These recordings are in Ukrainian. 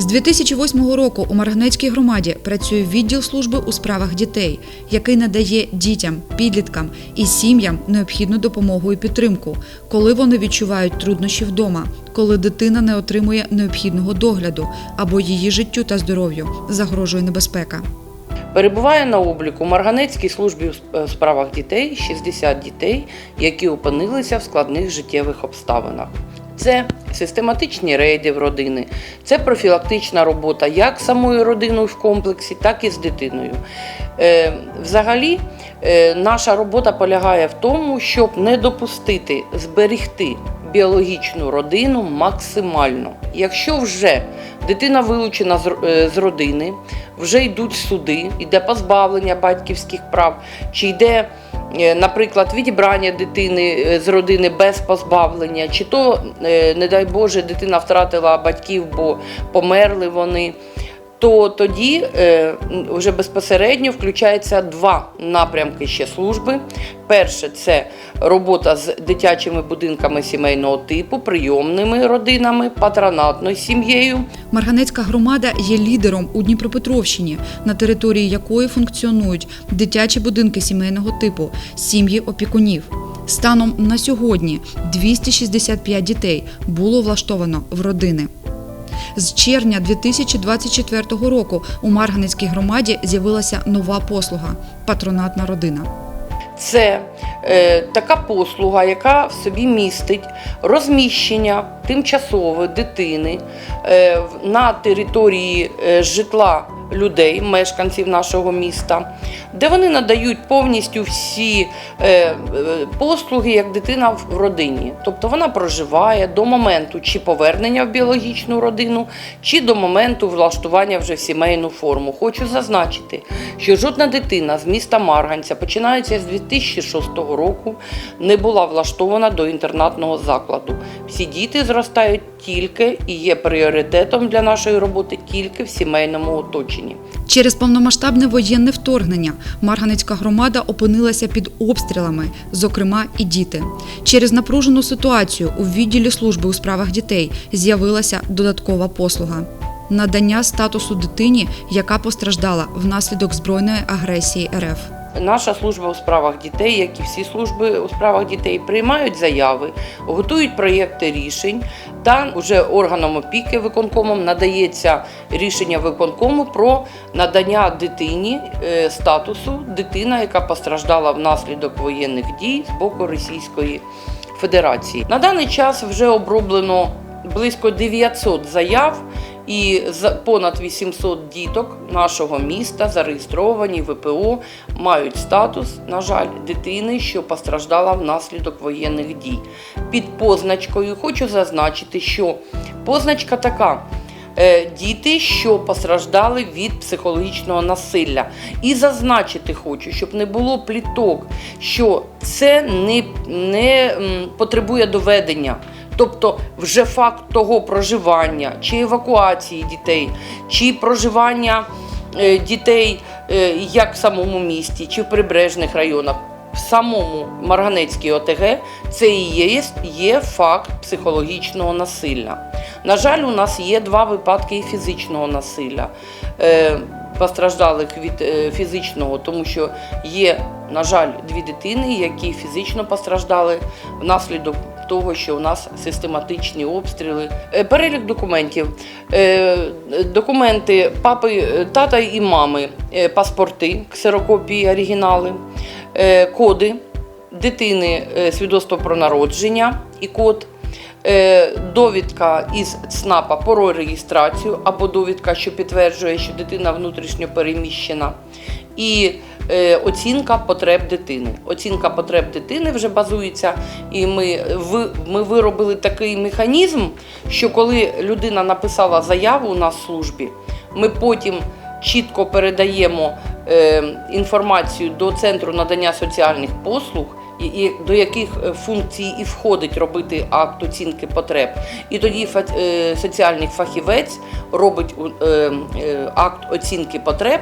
З 2008 року у Марганецькій громаді працює відділ служби у справах дітей, який надає дітям, підліткам і сім'ям необхідну допомогу і підтримку, коли вони відчувають труднощі вдома, коли дитина не отримує необхідного догляду або її життю та здоров'ю загрожує небезпека. Перебуває на обліку Марганецькій службі у справах дітей 60 дітей, які опинилися в складних життєвих обставинах. Це систематичні рейди в родини, це профілактична робота як самою родиною в комплексі, так і з дитиною. Е, Взагалі, е, наша робота полягає в тому, щоб не допустити зберегти біологічну родину максимально. Якщо вже дитина вилучена е, з родини, вже йдуть суди, йде позбавлення батьківських прав, чи йде, наприклад, відібрання дитини е, з родини без позбавлення, чи то, е, не дай Боже, дитина втратила батьків, бо померли вони. То тоді е, вже безпосередньо включається два напрямки ще служби. Перше це робота з дитячими будинками сімейного типу, прийомними родинами, патронатною сім'єю. Марганецька громада є лідером у Дніпропетровщині, на території якої функціонують дитячі будинки сімейного типу, сім'ї опікунів. Станом на сьогодні 265 дітей було влаштовано в родини. З червня 2024 року у Марганецькій громаді з'явилася нова послуга патронатна родина. Це е, така послуга, яка в собі містить розміщення тимчасової дитини е, на території е, житла людей, мешканців нашого міста, де вони надають повністю всі е, е, послуги, як дитина в родині. Тобто вона проживає до моменту чи повернення в біологічну родину, чи до моменту влаштування вже в сімейну форму. Хочу зазначити, що жодна дитина з міста Марганця, починаючи з 2006 року, не була влаштована до інтернатного закладу. Всі діти зростають тільки і є пріоритетом для нашої роботи тільки в сімейному оточенні. Через повномасштабне воєнне вторгнення Марганецька громада опинилася під обстрілами, зокрема і діти. Через напружену ситуацію у відділі служби у справах дітей з'явилася додаткова послуга. Надання статусу дитині, яка постраждала внаслідок збройної агресії РФ. Наша служба у справах дітей, як і всі служби у справах дітей, приймають заяви, готують проєкти рішень, та вже органом опіки виконкомом надається рішення виконкому про надання дитині е, статусу дитина, яка постраждала внаслідок воєнних дій з боку Російської Федерації. На даний час вже оброблено близько 900 заяв. І понад 800 діток нашого міста зареєстровані в ВПО мають статус, на жаль, дитини, що постраждала внаслідок воєнних дій. Під позначкою хочу зазначити, що позначка така. е, Діти, що постраждали від психологічного насилля, і зазначити хочу, щоб не було пліток, що це не, не потребує доведення. Тобто, вже факт того проживання чи евакуації дітей, чи проживання е, дітей е, як в самому місті, чи в прибережних районах, в самому Марганецькій ОТГ, це і є, є факт психологічного насилля. На жаль, у нас є два випадки фізичного насилля. Е, Постраждалих від е, фізичного, тому що є, на жаль, дві дитини, які фізично постраждали внаслідок того, що у нас систематичні обстріли. Е, Перелік документів. Е, Документи папи, е, тата і мами, паспорти, ксерокопії, оригінали, коди дитини, свідоцтво про народження і код. Довідка із ЦНАПа про реєстрацію або довідка, що підтверджує, що дитина внутрішньо переміщена, і оцінка потреб дитини. Оцінка потреб дитини вже базується, і ми, ми виробили такий механізм, що коли людина написала заяву у нас в службі, ми потім чітко передаємо е, інформацію до центру надання соціальних послуг. І, до яких е, функцій і входить робити акт оцінки потреб. І тоді е, соціальний фахівець робить е, акт оцінки потреб,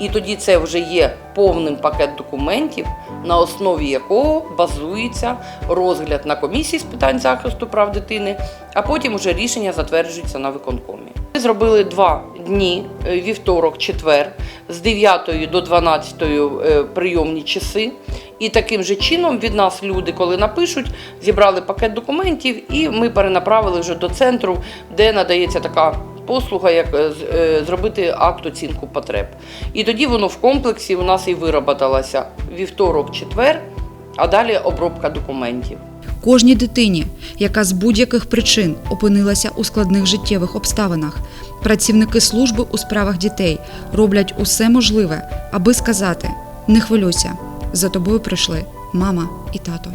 і тоді це вже є повним пакет документів, на основі якого базується розгляд на комісії з питань захисту прав дитини, а потім вже рішення затверджується на виконкомі. Ми зробили два дні: вівторок, четвер, з 9 до 12 е, прийомні часи. І таким же чином від нас люди, коли напишуть, зібрали пакет документів, і ми перенаправили вже до центру, де надається така послуга, як е, е, зробити акт оцінку потреб. І тоді воно в комплексі у нас і вироботалося вівторок, четвер, а далі обробка документів. Кожній дитині, яка з будь-яких причин опинилася у складних життєвих обставинах, працівники служби у справах дітей роблять усе можливе, аби сказати: не хвилюйся, за тобою прийшли мама і тато.